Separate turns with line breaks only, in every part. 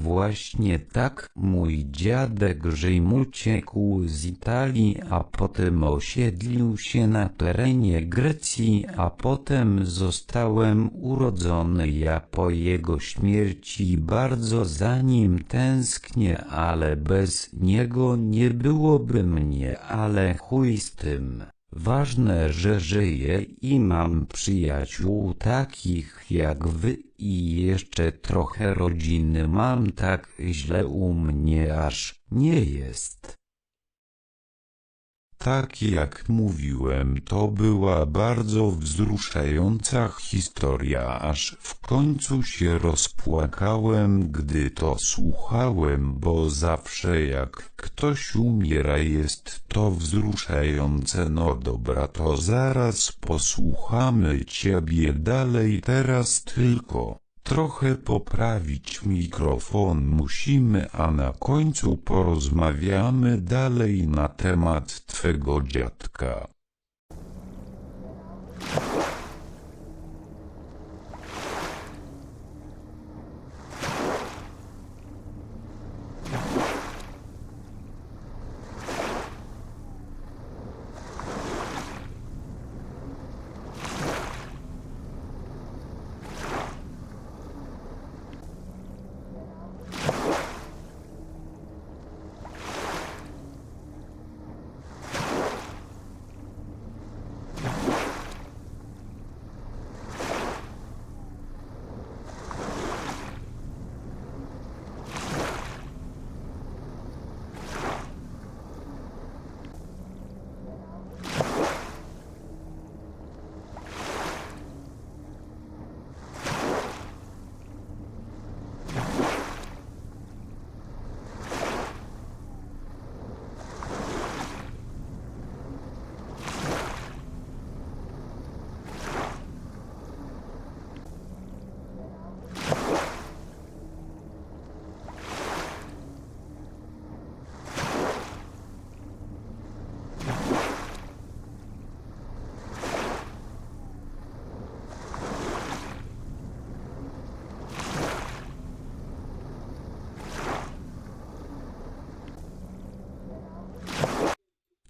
właśnie tak mój dziadek Rzym uciekł z Italii, a potem osiedlił się na terenie Grecji, a potem zostałem urodzony ja po jego śmierci bardzo za nim tęsknię, ale bez niego nie byłoby mnie, ale chuj z tym. Ważne, że żyję i mam przyjaciół takich jak wy i jeszcze trochę rodziny mam tak źle u mnie aż nie jest.
Tak jak mówiłem, to była bardzo wzruszająca historia, aż w końcu się rozpłakałem, gdy to słuchałem, bo zawsze jak ktoś umiera jest to wzruszające. No dobra, to zaraz posłuchamy ciebie dalej, teraz tylko. Trochę poprawić mikrofon musimy, a na końcu porozmawiamy dalej na temat twego dziadka.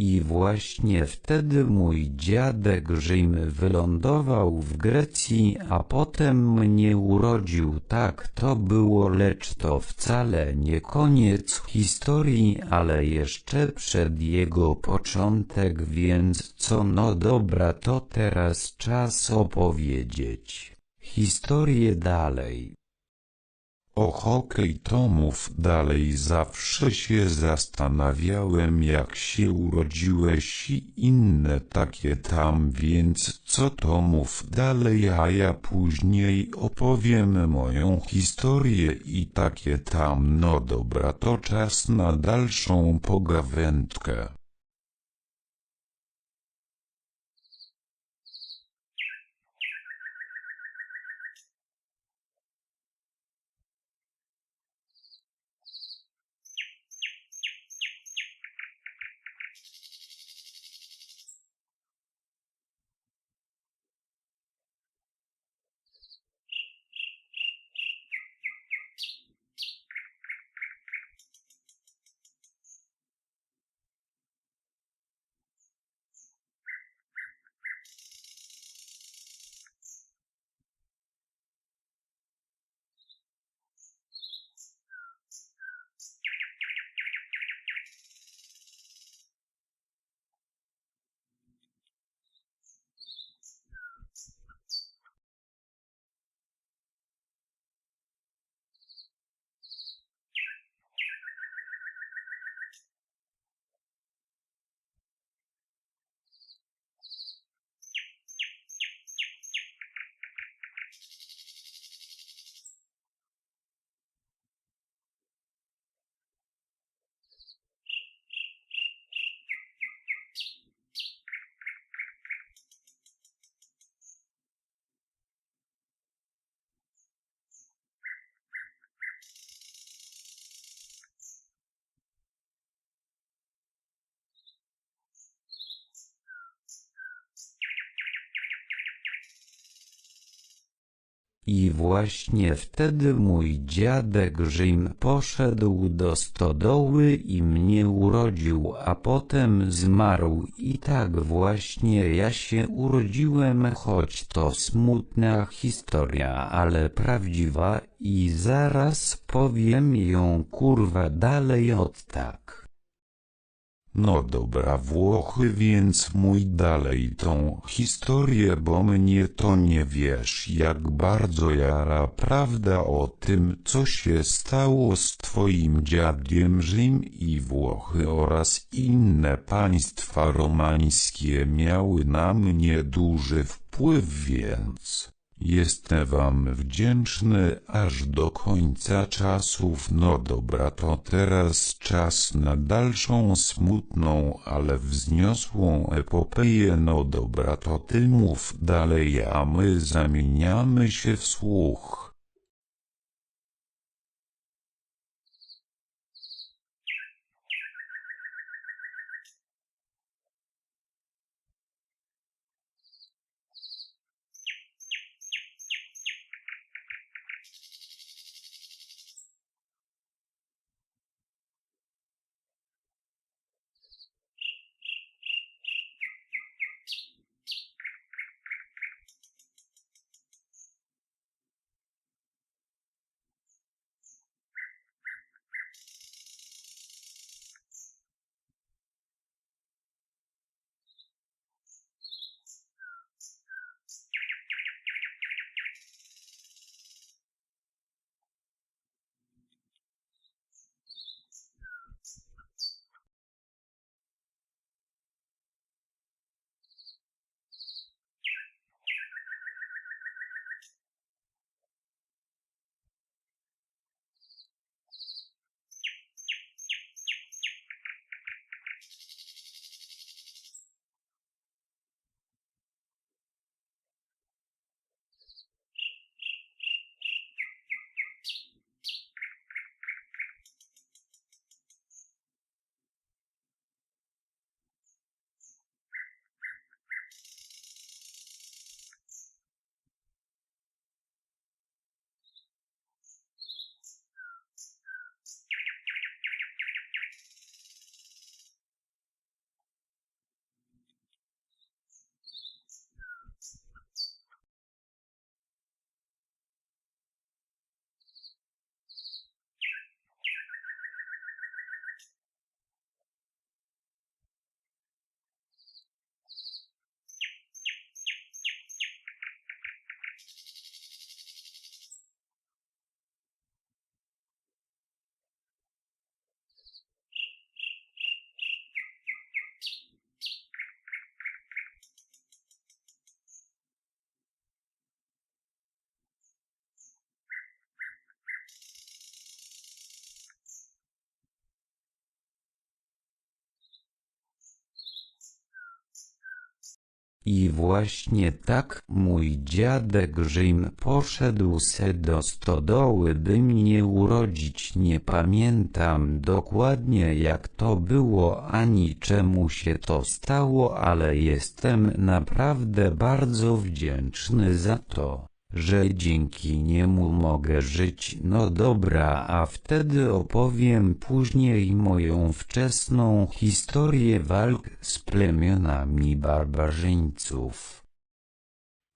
I właśnie wtedy mój dziadek Rzym wylądował w Grecji, a potem mnie urodził. Tak to było, lecz to wcale nie koniec historii, ale jeszcze przed jego początek, więc co no dobra, to teraz czas opowiedzieć historię dalej.
O hokej Tomów dalej zawsze się zastanawiałem jak się urodziłeś i inne takie tam więc co Tomów dalej a ja później opowiem moją historię i takie tam no dobra to czas na dalszą pogawędkę.
I właśnie wtedy mój dziadek Rzym poszedł do stodoły i mnie urodził, a potem zmarł i tak właśnie ja się urodziłem, choć to smutna historia, ale prawdziwa i zaraz powiem ją kurwa dalej od tak.
No dobra Włochy, więc mój dalej tą historię, bo mnie to nie wiesz, jak bardzo jara prawda o tym, co się stało z twoim dziadiem Rzym i Włochy oraz inne państwa romańskie miały na mnie duży wpływ, więc... Jestem wam wdzięczny aż do końca czasów. No dobra, to teraz czas na dalszą smutną, ale wzniosłą epopeję. No dobra, to ty mów dalej, a my zamieniamy się w słuch.
I właśnie tak mój dziadek Rzym poszedł se do stodoły, by mnie urodzić. Nie pamiętam dokładnie jak to było ani czemu się to stało, ale jestem naprawdę bardzo wdzięczny za to, że dzięki niemu mogę żyć. No dobra, a wtedy opowiem później moją wczesną historię walk z plemionami barbarzyńców.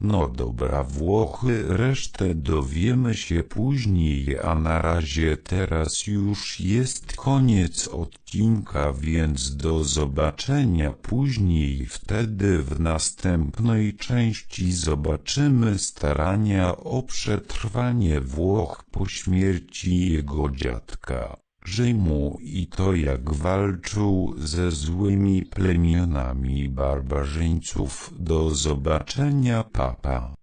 No dobra Włochy, resztę dowiemy się później, a na razie teraz już jest koniec odcinka, więc do zobaczenia później. Wtedy w następnej części zobaczymy starania o przetrwanie Włoch po śmierci jego dziadka. Rzymu i to jak walczył ze złymi plemionami barbarzyńców. Do zobaczenia papa.